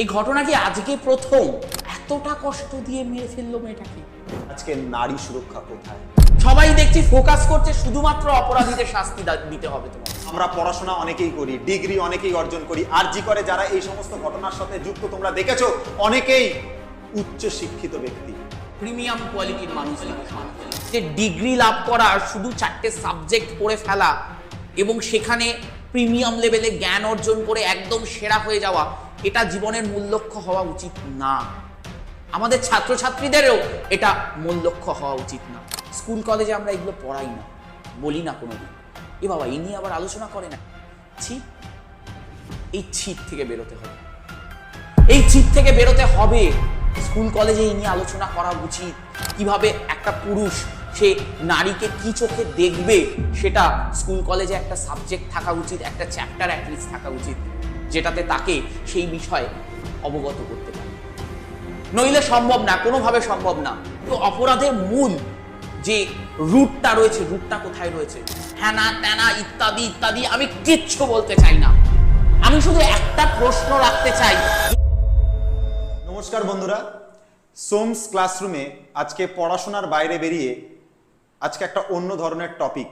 এই ঘটনা কি আজকে প্রথম? এতটা কষ্ট দিয়ে মেরে ফেলল মেয়েটাকে। আজকে নারী সুরক্ষা কোথায়? সবাই দেখছি ফোকাস করছে শুধুমাত্র অপরাধীদের শাস্তি দিতে হবে তোমার আমরা পড়াশোনা অনেকেই করি ডিগ্রি অনেকেই অর্জন করি আর জি করে যারা এই সমস্ত ঘটনার সাথে যুক্ত তোমরা দেখেছ অনেকেই উচ্চ শিক্ষিত ব্যক্তি। প্রিমিয়াম কোয়ালিটির মানুষ যে ডিগ্রি লাভ করা শুধু চারটে সাবজেক্ট পড়ে ফেলা এবং সেখানে প্রিমিয়াম লেভেলে জ্ঞান অর্জন করে একদম সেরা হয়ে যাওয়া, এটা জীবনের মূল লক্ষ্য হওয়া উচিত না। আমাদের ছাত্রছাত্রীদেরও এটা মূল লক্ষ্য হওয়া উচিত না। স্কুল, কলেজে আমরা এগুলো পড়াই না, বলি না কোনো দিন এ বাবা এই নিয়ে আবার আলোচনা করে না। ছিপ এই ছিপ থেকে বেরোতে হবে। এই চিট থেকে বেরোতে হবে। স্কুল, কলেজে এই নিয়ে আলোচনা করা উচিত। কীভাবে একটা পুরুষ সে নারীকে কি চোখে দেখবে সেটা স্কুল কলেজে একটা সাবজেক্ট থাকা উচিত, একটা চ্যাপ্টার অ্যাটলিস্ট থাকা উচিত, যেটাতে তাকে সেই বিষয়ে অবগত করতে পারে। নইলে সম্ভব না, কোনোভাবে সম্ভব না। তো অপরাধের মূল যে রুটটা রয়েছে রুটটা কোথায় রয়েছে? হ্যানা, ত্যানা, ইত্যাদি ইত্যাদি আমি কিচ্ছু বলতে চাই না। আমি শুধু একটা প্রশ্ন রাখতে চাই। নমস্কার বন্ধুরা। সোমস ক্লাসরুমে আজকে পড়াশোনার বাইরে বেরিয়ে আজকে একটা অন্য ধরনের টপিক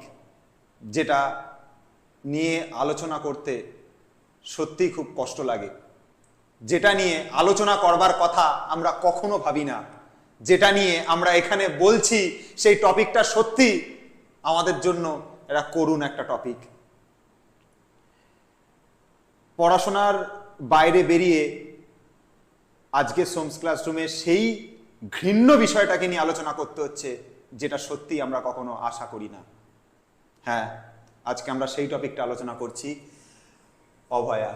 যেটা নিয়ে আলোচনা করতে সত্যিই খুব কষ্ট লাগে। যেটা নিয়ে আলোচনা করবার কথা আমরা কখনো ভাবি না। যেটা নিয়ে আমরা এখানে বলছি, সেই টপিকটা সত্যি আমাদের জন্য এটা করুণ একটা টপিক পড়াশোনার বাইরে বেরিয়ে আজকে সোমস ক্লাসরুমে সেই ঘৃণ্য বিষয়টাকে নিয়ে আলোচনা করতে হচ্ছে। যেটা সত্যি আমরা কখনো আশা করি না। হ্যাঁ আজকে আমরা সেই টপিকটা আলোচনা করছি। অভয়া,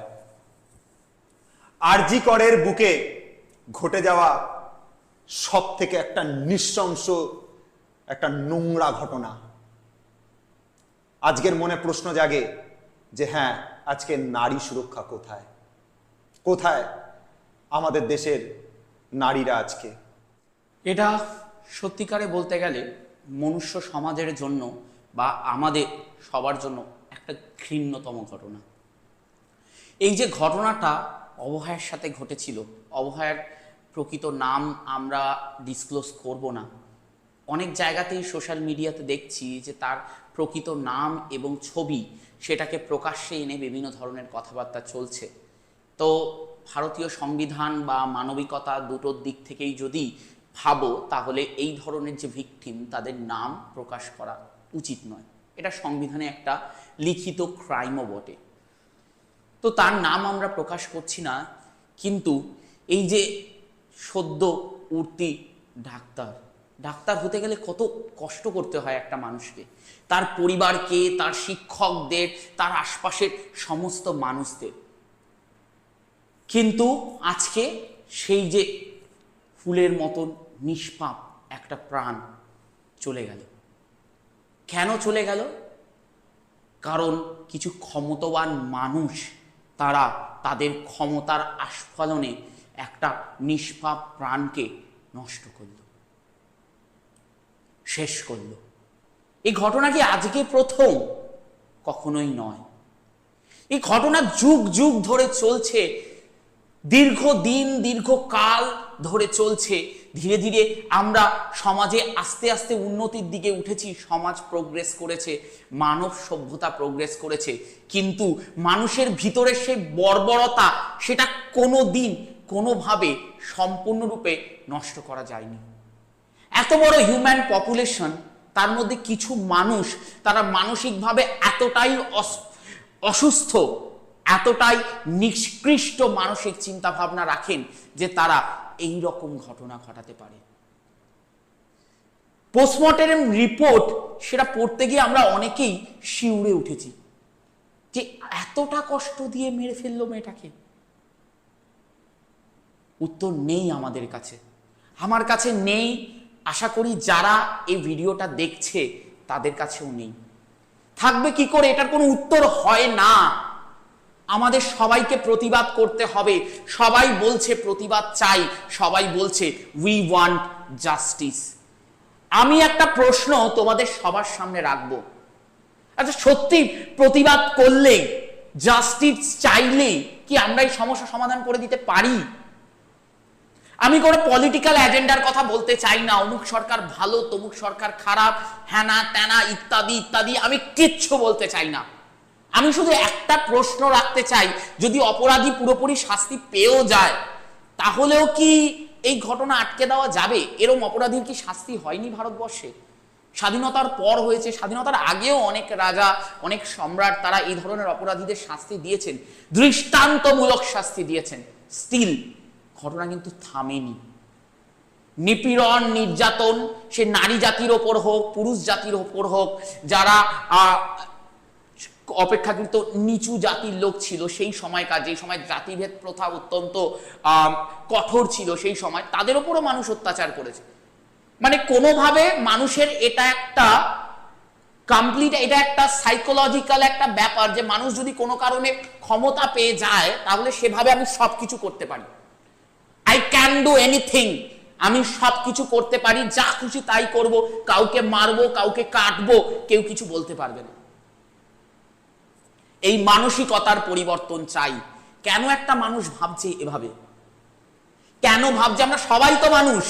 আরজি করের বুকে ঘটে যাওয়া সব থেকে একটা নৃশংস, একটা নোংরা ঘটনা। আজকের মনে প্রশ্ন জাগে যে হ্যাঁ আজকে নারী সুরক্ষা কোথায়? কোথায় আমাদের দেশের নারীরা আজকে? এটা সত্যিকারে বলতে গেলে মনুষ্য সমাজের জন্য বা আমাদের সবার জন্য একটা ঘৃণ্যতম ঘটনা। এই যে ঘটনাটা অবহায়ের সাথে ঘটেছিল, অবহায়ের প্রকৃত নাম আমরা ডিসক্লোজ করব না। অনেক জায়গাতেই সোশ্যাল মিডিয়াতে দেখছি যে তার প্রকৃত নাম এবং ছবি সেটাকে প্রকাশ্যে এনে বিভিন্ন ধরনের কথাবার্তা চলছে। তো ভারতীয় সংবিধান বা মানবিকতা দুটোর দিক থেকেই যদি ভাবো, তাহলে এই ধরনের যে ভিকটিম তাদের নাম প্রকাশ করা উচিত নয়। এটা সংবিধানে একটা লিখিত ক্রাইমও বটে। তো তার নাম আমরা প্রকাশ করছি না, কিন্তু এই যে সদ্য উঠতি ডাক্তার ডাক্তার হতে গেলে কত কষ্ট করতে হয় একটা মানুষকে। তার পরিবারকে, তার শিক্ষকদের, তার আশপাশের সমস্ত মানুষদের। কিন্তু আজকে সেই যে ফুলের মতন নিষ্পাপ একটা প্রাণ চলে গেল। কেন চলে গেল? কারণ কিছু ক্ষমতাবান মানুষ, তারা তাদের ক্ষমতার আস্ফলনে একটা নিষ্পাপ প্রাণকে নষ্ট করল, শেষ করল। এই ঘটনা কি আজকে প্রথম? কখনোই নয়। এই ঘটনা যুগ যুগ ধরে চলছে দীর্ঘ দিন দীর্ঘ কাল ধরে চলছে। ধীরে ধীরে আমরা সমাজে আস্তে আস্তে উন্নতির দিকে উঠেছি, সমাজ প্রোগ্রেস করেছে, মানব সভ্যতা প্রোগ্রেস করেছে। কিন্তু মানুষের ভিতরে সেই বর্বরতা, সেটা কোনো দিন কোনোভাবে সম্পূর্ণরূপে নষ্ট করা যায়নি। এত বড় হিউম্যান পপুলেশন তার মধ্যে কিছু মানুষ, তারা মানসিকভাবে এতটাই অস- অসুস্থ, এতটাই নিষ্কৃষ্ট মানসিক চিন্তা ভাবনা রাখেন যে তারা এই রকম ঘটনা ঘটাতে পারে। পোস্টমর্টেম রিপোর্ট সেটা পড়তে গিয়ে আমরা অনেকেই শিউরে উঠেছি যে এতটা কষ্ট দিয়ে মেরে ফেলল মেয়েটাকে। উত্তর নেই আমাদের কাছে। আমার কাছে নেই, আশা করি যারা এই ভিডিওটা দেখছে তাদের কাছেও নেই। থাকবে কি করে? এটার কোনো উত্তর হয় না। আমাদের সবাইকে প্রতিবাদ করতে হবে। সবাই বলছে প্রতিবাদ চাই। সবাই বলছে উই ওয়ান্ট জাস্টিস আমি একটা প্রশ্ন তোমাদের সবার সামনে রাখব। আচ্ছা সত্যি প্রতিবাদ করলে জাস্টিস চাইলে কি আমরা এই সমস্যা সমাধান করে দিতে পারি? আমি কোনো পলিটিক্যাল এজেন্ডার কথা বলতে চাই না। অমুক সরকার ভালো, তমুক সরকার খারাপ, হ্যানা ত্যানা ইত্যাদি ইত্যাদি আমি কিচ্ছু বলতে চাই না। আমি শুধু একটা প্রশ্ন রাখতে চাই, যদি অপরাধী পুরোপুরি শাস্তি পেয়েও যায়, তাহলেও কি এই ঘটনা আটকে দেওয়া যাবে? এরম অপরাধীর কি শাস্তি হয়নি ভারতবর্ষে? স্বাধীনতার পর হয়েছে, স্বাধীনতার আগেও অনেক রাজা, অনেক সম্রাট তারা এই ধরনের অপরাধীদের শাস্তি দিয়েছেন, দৃষ্টান্তমূলক শাস্তি দিয়েছেন। স্টিল ঘটনা কিন্তু থামেনি। নিপীড়ন, নির্যাতন, সে নারী জাতির ওপর হোক, পুরুষ জাতির ওপর হোক, যারা অপেক্ষাকৃত নিচু জাতির লোক ছিল সেই সময়কার, যে সময় জাতিভেদ প্রথা অত্যন্ত কঠোর ছিল সেই সময়, তাদের ওপরও মানুষ অত্যাচার করেছে। মানে কোনোভাবে মানুষের এটা একটা কমপ্লিট এটা একটা সাইকোলজিক্যাল একটা ব্যাপার যে মানুষ যদি কোনো কারণে ক্ষমতা পেয়ে যায়, তাহলে সেভাবে আমি সবকিছু করতে পারি। আই ক্যান ডু এনিথিং আমি সব কিছু করতে পারি, যা খুশি তাই করব, কাউকে মারবো, কাউকে কাটবো, কেউ কিছু বলতে পারবে না। এই মানসিকতার পরিবর্তন চাই। কেন একটা মানুষ ভাবছে এভাবে? কেন ভাবছে? আমরা সবাই তো মানুষ।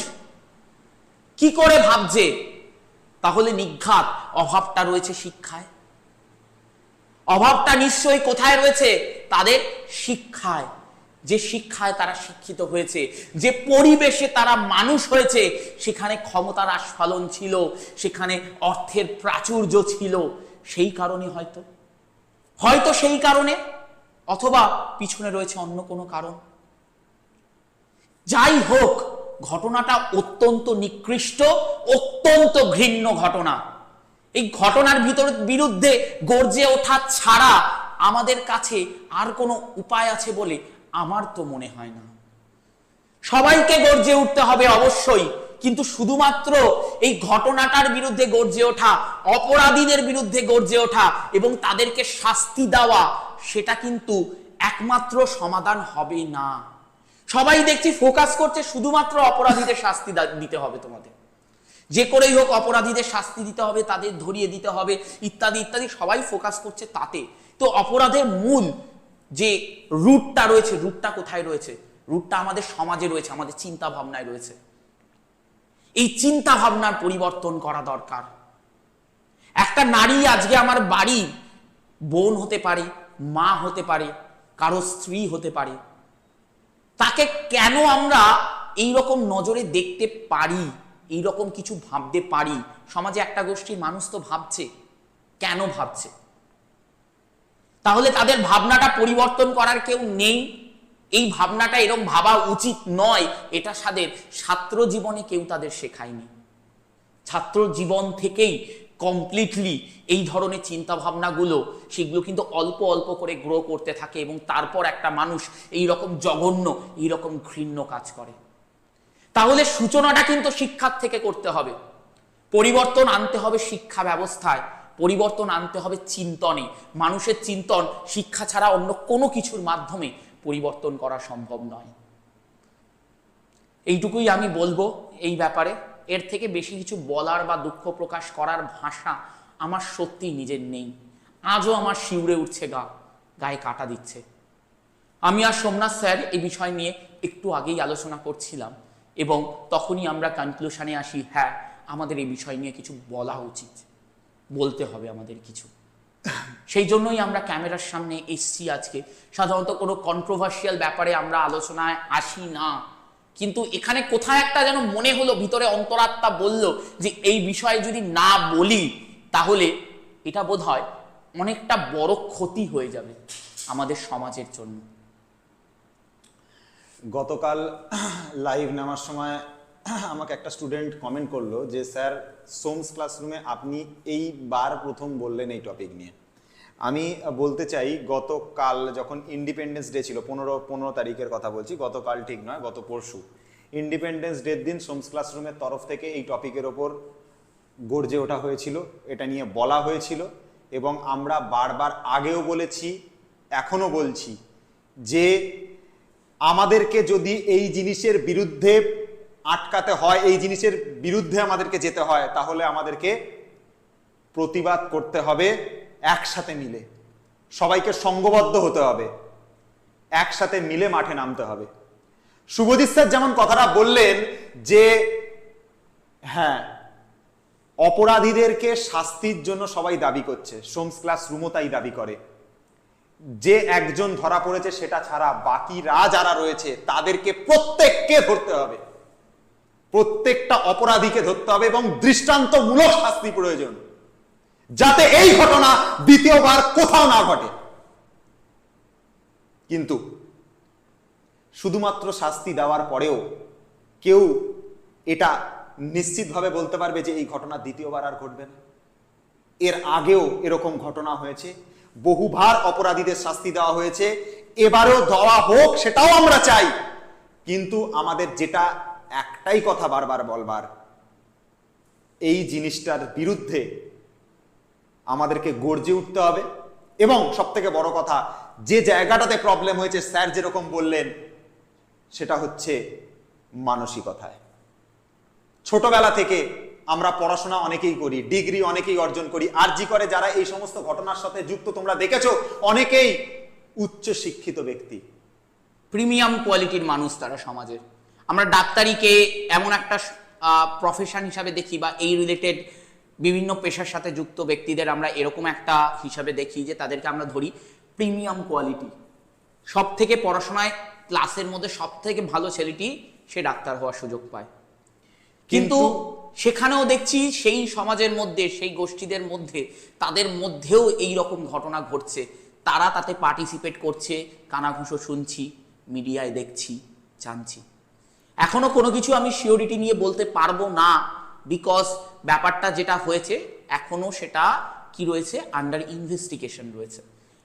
কি করে ভাবছে? তাহলে নিঘাত, অভাবটা রয়েছে শিক্ষায়। অভাবটা নিশ্চয়ই কোথায় রয়েছে? তাদের শিক্ষায়। যে শিক্ষায় তারা শিক্ষিত হয়েছে, যে পরিবেশে তারা মানুষ হয়েছে, সেখানে ক্ষমতার আস্ফালন ছিল, সেখানে অর্থের প্রাচুর্য ছিল। সেই কারণে হয়তো হয়তো সেই কারণে অথবা পিছনে রয়েছে অন্য কোনো কারণ। যাই হোক, ঘটনাটা অত্যন্ত নিকৃষ্ট, অত্যন্ত ঘৃণ্য ঘটনা। এই ঘটনার ভিতর, বিরুদ্ধে গর্জে ওঠা ছাড়া আমাদের কাছে আর কোনো উপায় আছে বলে আমার তো মনে হয় না। সবাইকে গর্জে উঠতে হবে অবশ্যই। কিন্তু শুধুমাত্র এই ঘটনাটার বিরুদ্ধে গর্জে ওঠা, অপরাধীদের বিরুদ্ধে গর্জে ওঠা এবং তাদেরকে শাস্তি দেওয়া, সেটা কিন্তু একমাত্র সমাধান হবে না। সবাই দেখছি ফোকাস করছে শুধুমাত্র অপরাধীদের শাস্তি দিতে হবে তোমাদের। যে করেই হোক অপরাধীদের শাস্তি দিতে হবে, তাদের ধরিয়ে দিতে হবে, ইত্যাদি ইত্যাদি, সবাই ফোকাস করছে তাতে। তো অপরাধের মূল যে রুটটা রয়েছে, রুটটা কোথায় রয়েছে? রুটটা আমাদের সমাজে রয়েছে, আমাদের চিন্তা ভাবনায় রয়েছে। এই চিন্তা ভাবনার পরিবর্তন করা দরকার। একটা নারী আজকে আমার বাড়ি বোন হতে পারে, মা হতে পারে, কারও স্ত্রী হতে পারে। তাকে কেন আমরা এই রকম নজরে দেখতে পারি এই রকম কিছু ভাবতে পারি? সমাজে একটা গোষ্ঠীর মানুষ তো ভাবছে। কেন ভাবছে? তাহলে তাদের ভাবনাটা পরিবর্তন করার কেউ নেই। এই ভাবনাটা এরকম ভাবা উচিত নয়, এটা তাদের ছাত্র জীবনে কেউ তাদের শেখায়নি। ছাত্র জীবন থেকেই কমপ্লিটলি এই ধরনের চিন্তা ভাবনাগুলো সেগুলো কিন্তু অল্প অল্প করে গ্রো করতে থাকে এবং তারপর একটা মানুষ এই রকম জঘন্য এই রকম ঘৃণ্য কাজ করে। তাহলে সূচনাটা কিন্তু শিক্ষার থেকে করতে হবে। পরিবর্তন আনতে হবে শিক্ষা ব্যবস্থায়, পরিবর্তন আনতে হবে চিন্তনে। মানুষের চিন্তন শিক্ষা ছাড়া অন্য কোনো কিছুর মাধ্যমে পরিবর্তন করা সম্ভব নয়। এইটুকুই আমি বলব এই ব্যাপারে। এর থেকে বেশি কিছু বলার বা দুঃখ প্রকাশ করার ভাষা আমার সত্যি নিজের নেই। আজও আমার শিউরে উঠছে গা, গায়ে কাটা দিচ্ছে। আমি আর সোমনাথ স্যার এই বিষয় নিয়ে একটু আগেই আলোচনা করছিলাম এবং তখনই আমরা কনক্লুশনে আসি হ্যাঁ আমাদের এই বিষয় নিয়ে কিছু বলা উচিত। বলতে হবে আমাদের কিছু। সেই জন্যই আমরা ক্যামেরার সামনে এসছি আজকে। সাধারণত কোনো কন্ট্রোভার্সিয়াল ব্যাপারে আমরা আলোচনায় আসি না। কিন্তু এখানে কোথায় একটা যেন মনে হলো, ভিতরে অন্তরাত্মা বলল যে এই বিষয়ে যদি না বলি, তাহলে এটা বোধ হয় অনেকটা বড় ক্ষতি হয়ে যাবে আমাদের সমাজের জন্য। গতকাল লাইভ নেওয়ার সময় আমাকে একটা স্টুডেন্ট কমেন্ট করল যে, স্যার সোমস ক্লাসরুমে আপনি এইবার প্রথম বললেন এই টপিক নিয়ে। আমি বলতে চাই, গতকাল যখন ইন্ডিপেন্ডেন্স ডে ছিল, পনেরো পনেরো তারিখের কথা বলছি, গতকাল ঠিক নয়, গত পরশু। ইন্ডিপেন্ডেন্স ডের দিন সোমস ক্লাসরুমের তরফ থেকে এই টপিকের ওপর গর্জে ওঠা হয়েছিল, এটা নিয়ে বলা হয়েছিল এবং আমরা বারবার আগেও বলেছি এখনও বলছি যে, আমাদেরকে যদি এই জিনিসের বিরুদ্ধে আটকাতে হয় এই জিনিসের বিরুদ্ধে আমাদেরকে যেতে হয়, তাহলে আমাদেরকে প্রতিবাদ করতে হবে একসাথে মিলে। সবাইকে সঙ্গবদ্ধ হতে হবে, একসাথে মিলে মাঠে নামতে হবে। শুভজিৎ স্যার যেমন কথাটা বললেন যে হ্যাঁ অপরাধীদেরকে শাস্তির জন্য সবাই দাবি করছে, সোমস ক্লাস রুমও তাই দাবি করে। যে একজন ধরা পড়েছে সেটা ছাড়া বাকিরা যারা রয়েছে, তাদেরকে প্রত্যেককে ধরতে হবে। প্রত্যেকটা অপরাধীকে ধরতে হবে এবং দৃষ্টান্তমূলক শাস্তি প্রয়োজন। যাতে এই ঘটনা দ্বিতীয়বার কোথাও না ঘটে। কিন্তু শুধুমাত্র শাস্তি দেওয়ার পরেও কেউ এটা নিশ্চিতভাবে বলতে পারবে যে এই ঘটনা দ্বিতীয়বার আর ঘটবে না। এর আগেও এরকম ঘটনা হয়েছে। বহুবার অপরাধীদের শাস্তি দেওয়া হয়েছে। এবারেও দেওয়া হোক সেটাও আমরা চাই। কিন্তু আমাদের যেটা একটাই কথা বারবার বলবার, এই জিনিসটার বিরুদ্ধে আমাদেরকে গর্জে উঠতে হবে। এবং সব থেকে বড় কথা, যে জায়গাটাতে প্রবলেম হয়েছে, স্যার যেরকম বললেন, সেটা হচ্ছে মানসিকতায়। ছোটবেলা থেকে আমরা পড়াশোনা অনেকেই করি, ডিগ্রি অনেকেই অর্জন করি, আর জি করে যারা এই সমস্ত ঘটনার সাথে যুক্ত, তোমরা দেখেছ, অনেকেই উচ্চ শিক্ষিত ব্যক্তি। প্রিমিয়াম কোয়ালিটির মানুষ তারা সমাজের। আমরা ডাক্তারিকে এমন একটা প্রফেশন হিসাবে দেখি বা এই রিলেটেড বিভিন্ন পেশার সাথে যুক্ত ব্যক্তিদের আমরা এরকম একটা হিসাবে দেখি যে তাদেরকে আমরা ধরি প্রিমিয়াম কোয়ালিটি সব থেকে পড়াশোনায় ক্লাসের মধ্যে সব থেকে ভালো ছেলেটি সে ডাক্তার হওয়ার সুযোগ পায়। কিন্তু সেখানেও দেখছি সেই সমাজের মধ্যে সেই গোষ্ঠীদের মধ্যে তাদের মধ্যেও এই রকম ঘটনা ঘটছে। তারা তাতে পার্টিসিপেট করছে কানাঘুষো শুনছি মিডিয়ায় দেখছি জানছি। এখনও কোনো কিছু আমি শিওরিটি নিয়ে বলতে পারব না বিকজ ব্যাপারটা যেটা হয়েছে, এখনও সেটা কি রয়েছে? আন্ডার ইনভেস্টিগেশন রয়েছে।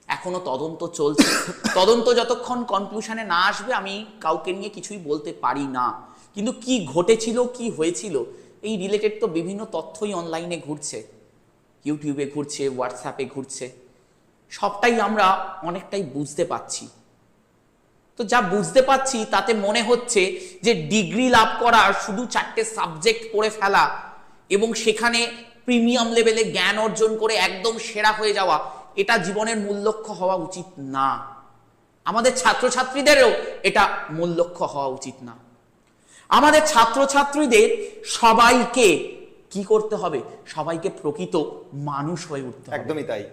এখনও তদন্ত চলছে। তদন্ত যতক্ষণ কনক্লুশনে না আসবে, আমি কাউকে নিয়ে কিছুই বলতে পারি না। কিন্তু কি ঘটেছিল, কি হয়েছিল, এই রিলেটেড তো বিভিন্ন তথ্যই অনলাইনে ঘুরছে। ইউটিউবে ঘুরছে হোয়াটসঅ্যাপে ঘুরছে। সবটাই আমরা অনেকটাই বুঝতে পাচ্ছি তো যা বুঝতে পাচ্ছি তাতে মনে হচ্ছে যে ডিগ্রি লাভ করা শুধু চারটে সাবজেক্ট পড়ে ফেলা এবং সেখানে প্রিমিয়াম লেভেলে জ্ঞান অর্জন করে একদম সেরা হয়ে যাওয়া এটা জীবনের মূল লক্ষ্য হওয়া উচিত না। আমাদের ছাত্রছাত্রীদেরও এটা মূল লক্ষ্য হওয়া উচিত না। আমাদের ছাত্রছাত্রীদের সবাইকে কি করতে হবে? সবাইকে প্রকৃত মানুষ হয়ে উঠতে একদমই তাই।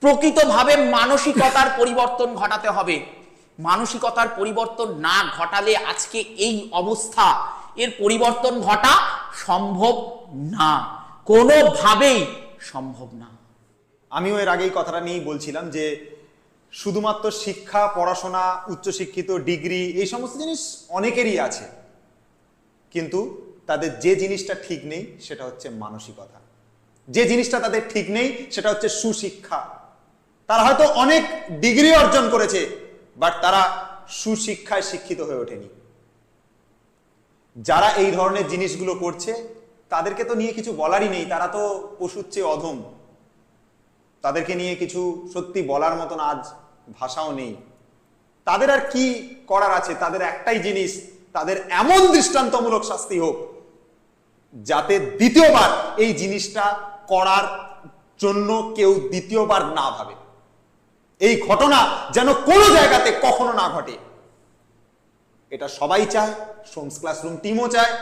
প্রকৃতভাবে মানসিকতার পরিবর্তন ঘটাতে হবে। মানসিকতার পরিবর্তন না ঘটালে আজকে এই অবস্থা। এর পরিবর্তন ঘটা সম্ভব না। কোনোভাবেই সম্ভব না। আমিও এর আগেই কথাটা নিয়েই বলছিলাম যে, শুধুমাত্র শিক্ষা, পড়াশোনা, উচ্চশিক্ষিত, ডিগ্রি, এই সমস্ত জিনিস অনেকেরই আছে। কিন্তু তাদের যে জিনিসটা ঠিক নেই, সেটা হচ্ছে মানসিকতা। যে জিনিসটা তাদের ঠিক নেই, সেটা হচ্ছে সুশিক্ষা। তারা হয়তো অনেক ডিগ্রি অর্জন করেছে বাট তারা সুশিক্ষায় শিক্ষিত হয়ে ওঠেনি। যারা এই ধরনের জিনিসগুলো করছে, তাদেরকে তো নিয়ে কিছু বলারই নেই, তারা তো পশুর চেয়ে অধম। তাদেরকে নিয়ে কিছু সত্যি বলার মতন আজ ভাষাও নেই। তাদের আর কি করার আছে? তাদের একটাই জিনিস, তাদের এমন দৃষ্টান্তমূলক শাস্তি হোক, যাতে দ্বিতীয়বার এই জিনিসটা করার জন্য কেউ দ্বিতীয়বার না ভাবে। এই ঘটনা যেন কোনো জায়গাতে কখনো না ঘটে। এটা সবাই চায়, সোমস ক্লাসরুম টিমও চায়,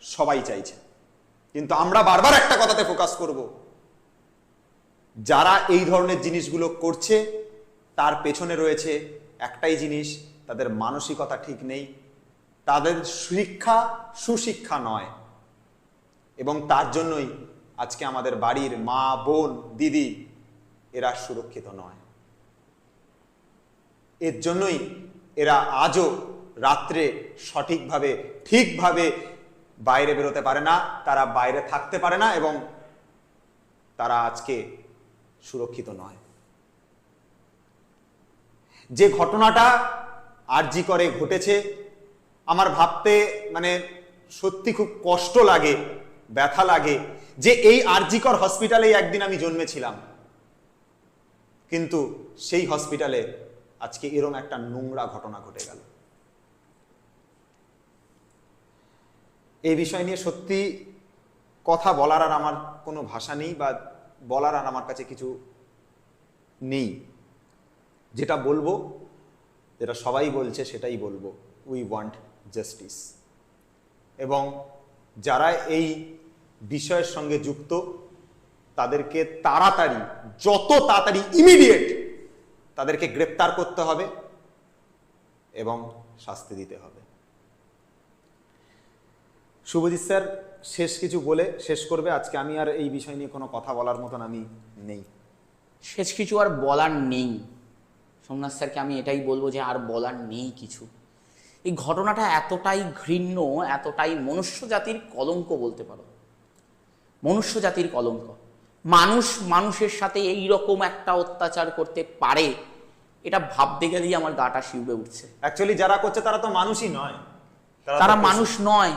সবাই চাইছে। কিন্তু আমরা বারবার একটা কথাতে ফোকাস করব। যারা এই ধরনের জিনিসগুলো করছে, তার পেছনে রয়েছে একটাই জিনিস, তাদের মানসিকতা ঠিক নেই, তাদের শিক্ষা সুশিক্ষা নয়। এবং তার জন্যই আজকে আমাদের বাড়ির মা, বোন, দিদি, এরা সুরক্ষিত নয়। এর জন্যই এরা আজও রাত্রে সঠিকভাবে, ঠিকভাবে বাইরে বেরোতে পারে না, তারা বাইরে থাকতে পারে না এবং তারা আজকে সুরক্ষিত নয়। যে ঘটনাটা আরজি করে ঘটেছে, আমার ভাবতে মানে সত্যি খুব কষ্ট লাগে, ব্যথা লাগে যে এই আরজিকর হসপিটালেই একদিন আমি জন্মেছিলাম। কিন্তু সেই হসপিটালে আজকে এরম একটা নোংরা ঘটনা ঘটে গেল। এই বিষয় নিয়ে সত্যি কথা বলার আর আমার কোনো ভাষা নেই বা বলার আর আমার কাছে কিছু নেই। যেটা বলব, যেটা সবাই বলছে সেটাই বলব উই ওয়ান্ট জাস্টিস এবং যারা এই বিষয়ের সঙ্গে যুক্ত, তাদেরকে তাড়াতাড়ি, যত তাড়াতাড়ি ইমিডিয়েট তাদেরকে গ্রেপ্তার করতে হবে এবং শাস্তি দিতে হবে। শুভজিৎ স্যার, শেষ কিছু বলে শেষ করবে। আজকে আমি আর এই বিষয় নিয়ে কোনো কথা বলার মতন আমি নেই। শেষ কিছু আর বলার নেই। সোমনাথ স্যারকে আমি এটাই বলব যে আর বলার নেই কিছু। এই ঘটনাটা এতটাই ঘৃণ্য, এতটাই মনুষ্য জাতির কলঙ্ক বলতে পারো। মনুষ্য জাতির কলঙ্ক। মানুষ মানুষের সাথে এই রকম একটা অত্যাচার করতে পারে এটা ভাবতে গেলেই আমার গাটা শিউবে উঠছে। অ্যাকচুয়ালি যারা করছে তারা তো মানুষই নয়। তারা মানুষ নয়।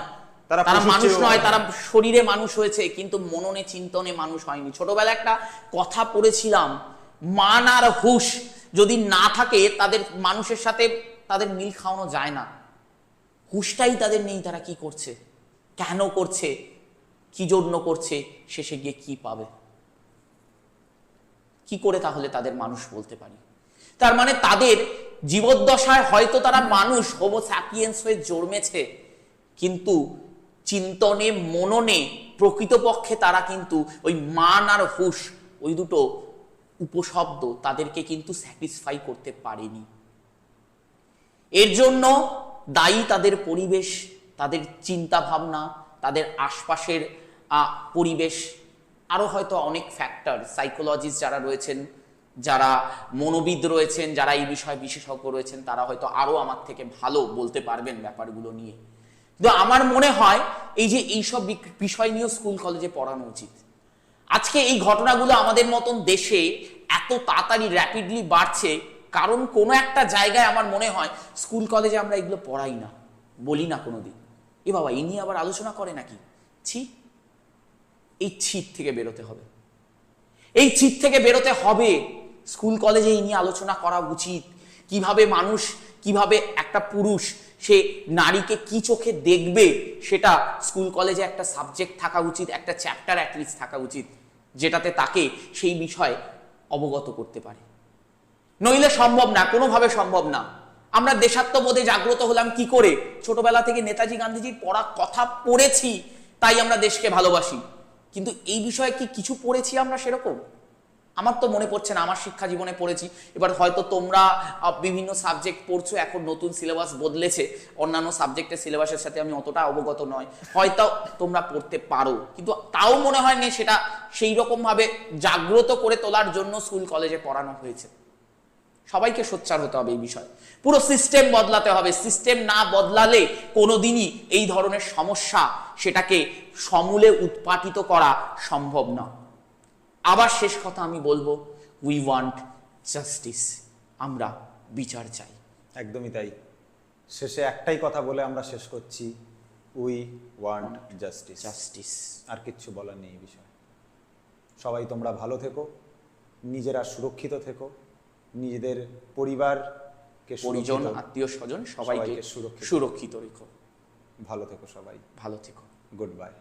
তারা মানুষ নয় তারা শরীরে মানুষ হয়েছে কিন্তু মননে চিন্তনে মানুষ হয়নি। ছোটবেলায় একটা কথা পড়েছিলাম মান আর হুশ যদি না থাকে তাদের মানুষের সাথে তাদের মিল খাওয়ানো যায় না। হুশটাই তাদের নেই তারা কি করছে? কেন করছে? কি জন্য করছে? শেষে গিয়ে কি পাবে? কি করে তাহলে তাদের মানুষ বলতে পারি? তার মানে তাদের জীবদ্দশায় হয়তো তারা মানুষ হোমো স্যাপিয়েন্স হয়ে জন্মেছে, কিন্তু চিন্তনে, মননে, প্রকৃতপক্ষে তারা কিন্তু ওই মান আর হুশ, ওই দুটো উপশব্দ তাদেরকে কিন্তু স্যাটিসফাই করতে পারেনি। এর জন্য দায়ী তাদের পরিবেশ, তাদের চিন্তা ভাবনা তাদের আশপাশের পরিবেশ আরও হয়তো অনেক ফ্যাক্টর সাইকোলজিস্ট যারা রয়েছেন, যারা মনোবিদ রয়েছেন, যারা এই বিষয়ে বিশেষজ্ঞ রয়েছেন, তারা হয়তো আরও আমার থেকে ভালো বলতে পারবেন ব্যাপারগুলো নিয়ে। কিন্তু আমার মনে হয় এই যে এইসব বিষয় নিয়েও স্কুল কলেজে পড়ানো উচিত। আজকে এই ঘটনাগুলো আমাদের মতন দেশে এত তাড়াতাড়ি র্যাপিডলি বাড়ছে, কারণ কোনো একটা জায়গায় আমার মনে হয় স্কুল কলেজে আমরা এগুলো পড়াই না, বলি না কোনোদিন। এ বাবা এই নিয়ে আবার আলোচনা করে নাকি? ছি। এই ছিট থেকে বেরোতে হবে। এই ছিট থেকে বেরোতে হবে। স্কুল, কলেজে এই নিয়ে আলোচনা করা উচিত। কীভাবে মানুষ, কীভাবে একটা পুরুষ, সে নারীকে কি চোখে দেখবে, সেটা স্কুল, কলেজে একটা সাবজেক্ট থাকা উচিত, একটা চ্যাপ্টার অ্যাটলিস্ট থাকা উচিত, যেটাতে তাকে সেই বিষয়ে অবগত করতে পারে। নইলে সম্ভব না, কোনোভাবে সম্ভব না। আমরা দেশাত্মবোধে জাগ্রত হলাম কি করে? ছোটবেলা থেকে নেতাজি গান্ধীজির পড়া কথা পড়েছি, তাই আমরা দেশকে ভালোবাসি। কিন্তু এই বিষয়ে কি কিছু পড়েছি আমরা সেরকম? আমার তো মনে পড়ছে না, আমার শিক্ষা জীবনে পড়েছি। এবার হয়তো তোমরা বিভিন্ন সাবজেক্ট পড়ছো, এখন নতুন সিলেবাস বদলেছে। অন্যান্য সাবজেক্টের সিলেবাসের সাথে আমি অতটা অবগত নয়। হয়তো তোমরা পড়তে পারো। কিন্তু তাও মনে হয় না সেটা সেই রকমভাবে জাগ্রত করে তোলার জন্য স্কুল কলেজে পড়ানো হয়েছে। সবাইকে সোচ্চার হতে হবে এই বিষয়ে। পুরো সিস্টেম বদলাতে হবে। সিস্টেম না বদলালে কোনোদিনই এই ধরনের সমস্যা সেটাকে সমূলে উৎপাটিত করা সম্ভব না। আবার শেষ কথা আমি বলব উই ওয়ান্ট জাস্টিস আমরা বিচার চাই। একদমই তাই। শেষে একটাই কথা বলে আমরা শেষ করছি উই ওয়ান্ট জাস্টিস জাস্টিস আর কিচ্ছু বলার নেই এই বিষয়ে। সবাই তোমরা ভালো থেকো নিজেরা সুরক্ষিত থেকো। নিজেদের পরিবারকে পরিজন আত্মীয় স্বজন সবাইকে। সুরক্ষিত। রেখো। ভালো থেকো সবাই। ভালো থেকো। Good bye